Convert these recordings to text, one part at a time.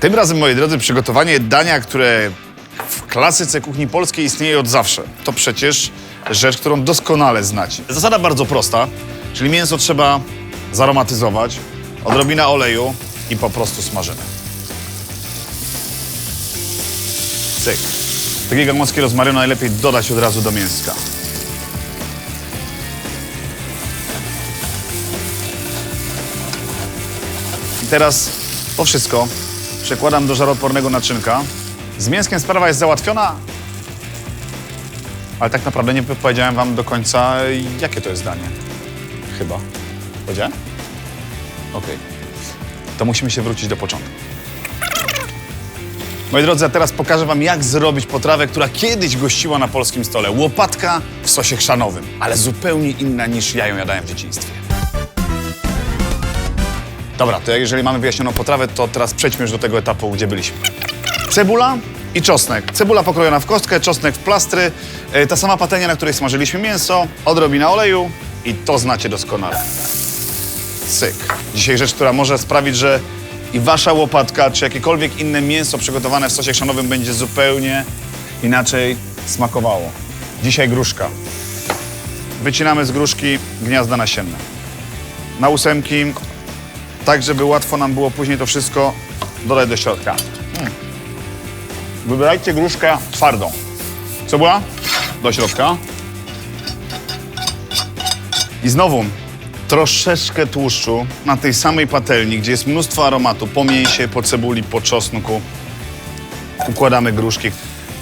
Tym razem, moi drodzy, przygotowanie dania, które w klasyce kuchni polskiej istnieje od zawsze. To przecież rzecz, którą doskonale znacie. Zasada bardzo prosta, czyli mięso trzeba zaromatyzować, odrobina oleju i po prostu smażymy. Cyk. Takie gałązki rozmarynu najlepiej dodać od razu do mięska. I teraz to wszystko przekładam do żaroodpornego naczynka. Z mięskiem sprawa jest załatwiona, ale tak naprawdę nie powiedziałem wam do końca, jakie to jest danie. Chyba. Powiedziałem? Okej. To musimy się wrócić do początku. Moi drodzy, a teraz pokażę wam, jak zrobić potrawę, która kiedyś gościła na polskim stole. Łopatka w sosie chrzanowym, ale zupełnie inna niż ja ją jadałem w dzieciństwie. Dobra, to jeżeli mamy wyjaśnioną potrawę, to teraz przejdźmy już do tego etapu, gdzie byliśmy. Cebula i czosnek. Cebula pokrojona w kostkę, czosnek w plastry, e, ta sama patelnia, na której smażyliśmy mięso, odrobina oleju i to znacie doskonale. Cyk. Dzisiaj rzecz, która może sprawić, że i wasza łopatka, czy jakiekolwiek inne mięso przygotowane w sosie chrzanowym będzie zupełnie inaczej smakowało. Dzisiaj gruszka. Wycinamy z gruszki gniazda nasienne. Na ósemki, tak żeby łatwo nam było później to wszystko dodać do środka. Mm. Wybierajcie gruszkę twardą. Co była? Do środka. I znowu troszeczkę tłuszczu na tej samej patelni, gdzie jest mnóstwo aromatu, po mięsie, po cebuli, po czosnku. Układamy gruszki.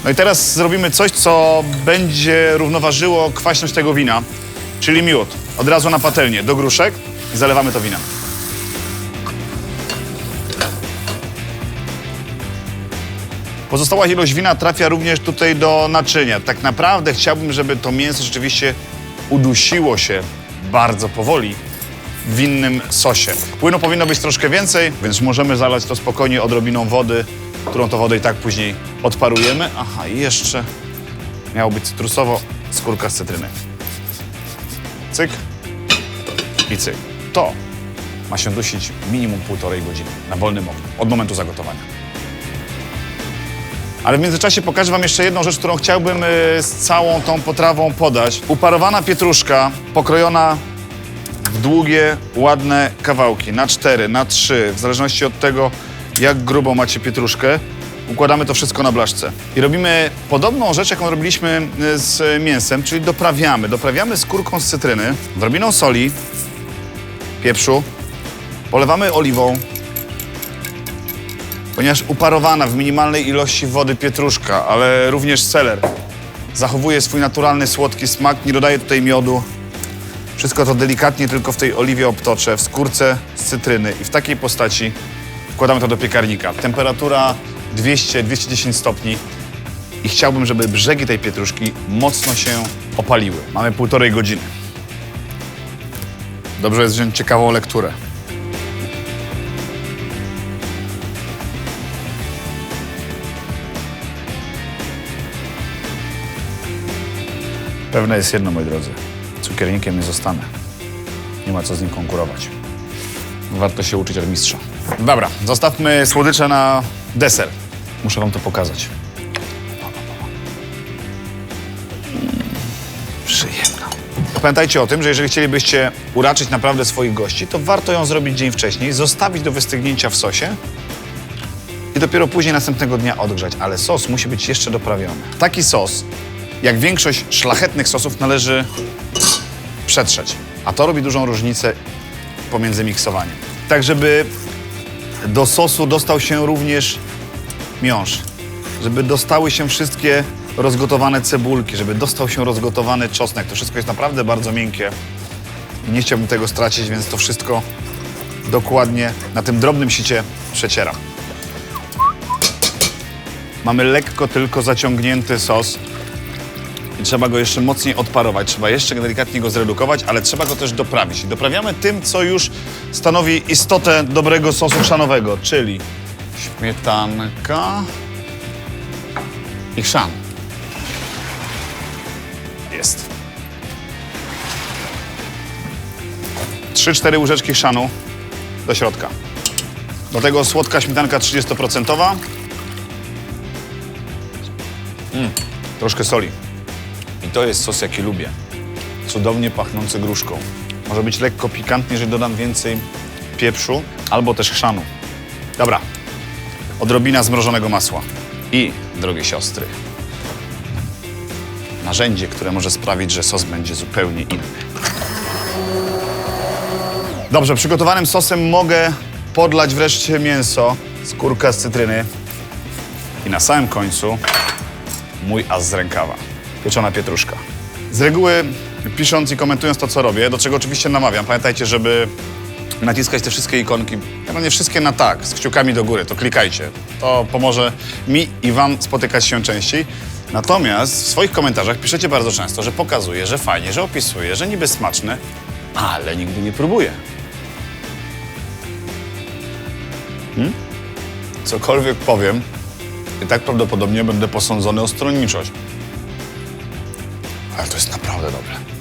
No i teraz zrobimy coś, co będzie równoważyło kwaśność tego wina, czyli miód. Od razu na patelnię, do gruszek i zalewamy to winem. Pozostała ilość wina trafia również tutaj do naczynia. Tak naprawdę chciałbym, żeby to mięso rzeczywiście udusiło się bardzo powoli w winnym sosie. Płynu powinno być troszkę więcej, więc możemy zalać to spokojnie odrobiną wody, którą to wodę i tak później odparujemy. Aha, i jeszcze miało być cytrusowo skórka z cytryny. Cyk i cyk. To ma się dusić minimum półtorej godziny na wolnym ogniu od momentu zagotowania. Ale w międzyczasie pokażę Wam jeszcze jedną rzecz, którą chciałbym y, z całą tą potrawą podać. Uparowana pietruszka, pokrojona w długie, ładne kawałki, na cztery, na trzy, w zależności od tego, jak grubo macie pietruszkę. Układamy to wszystko na blaszce. I robimy podobną rzecz, jaką robiliśmy y, z mięsem, czyli doprawiamy. Doprawiamy skórką z cytryny, odrobiną soli, pieprzu, polewamy oliwą, ponieważ uparowana w minimalnej ilości wody pietruszka, ale również seler zachowuje swój naturalny słodki smak, nie dodaje tutaj miodu. Wszystko to delikatnie tylko w tej oliwie obtoczę, w skórce z cytryny i w takiej postaci wkładamy to do piekarnika. Temperatura 200-210 stopni i chciałbym, żeby brzegi tej pietruszki mocno się opaliły. Mamy półtorej godziny. Dobrze jest wziąć ciekawą lekturę. Pewne jest jedno, moi drodzy. Cukiernikiem nie zostanę. Nie ma co z nim konkurować. Warto się uczyć od mistrza. Dobra, zostawmy słodycze na deser. Muszę wam to pokazać. Przyjemna. Pamiętajcie o tym, że jeżeli chcielibyście uraczyć naprawdę swoich gości, to warto ją zrobić dzień wcześniej, zostawić do wystygnięcia w sosie i dopiero później następnego dnia odgrzać. Ale sos musi być jeszcze doprawiony. Taki sos jak większość szlachetnych sosów, należy przetrzeć. A to robi dużą różnicę pomiędzy miksowaniem. Tak, żeby do sosu dostał się również miąższ. Żeby dostały się wszystkie rozgotowane cebulki, żeby dostał się rozgotowany czosnek. To wszystko jest naprawdę bardzo miękkie. Nie chciałbym tego stracić, więc to wszystko dokładnie na tym drobnym sicie przecieram. Mamy lekko tylko zaciągnięty sos i trzeba go jeszcze mocniej odparować. Trzeba jeszcze delikatnie go zredukować, ale trzeba go też doprawić. I doprawiamy tym, co już stanowi istotę dobrego sosu chrzanowego, czyli śmietanka i chrzan. Jest. 3-4 łyżeczki chrzanu do środka. Do tego słodka śmietanka 30%. Mm, troszkę soli. I to jest sos, jaki lubię. Cudownie pachnący gruszką. Może być lekko pikantnie, jeżeli dodam więcej pieprzu albo też chrzanu. Dobra, odrobina zmrożonego masła. I, drogie siostry, narzędzie, które może sprawić, że sos będzie zupełnie inny. Dobrze, przygotowanym sosem mogę podlać wreszcie mięso, skórka z cytryny i na samym końcu mój as z rękawa, pieczona pietruszka. Z reguły pisząc i komentując to, co robię, do czego oczywiście namawiam, pamiętajcie, żeby naciskać te wszystkie ikonki, no nie wszystkie na tak, z kciukami do góry, to klikajcie. To pomoże mi i wam spotykać się częściej. Natomiast w swoich komentarzach piszecie bardzo często, że pokazuje, że fajnie, że opisuje, że niby smaczne, ale nigdy nie próbuję. Hmm? Cokolwiek powiem, i tak prawdopodobnie będę posądzony o stronniczość. Ale to jest naprawdę dobre.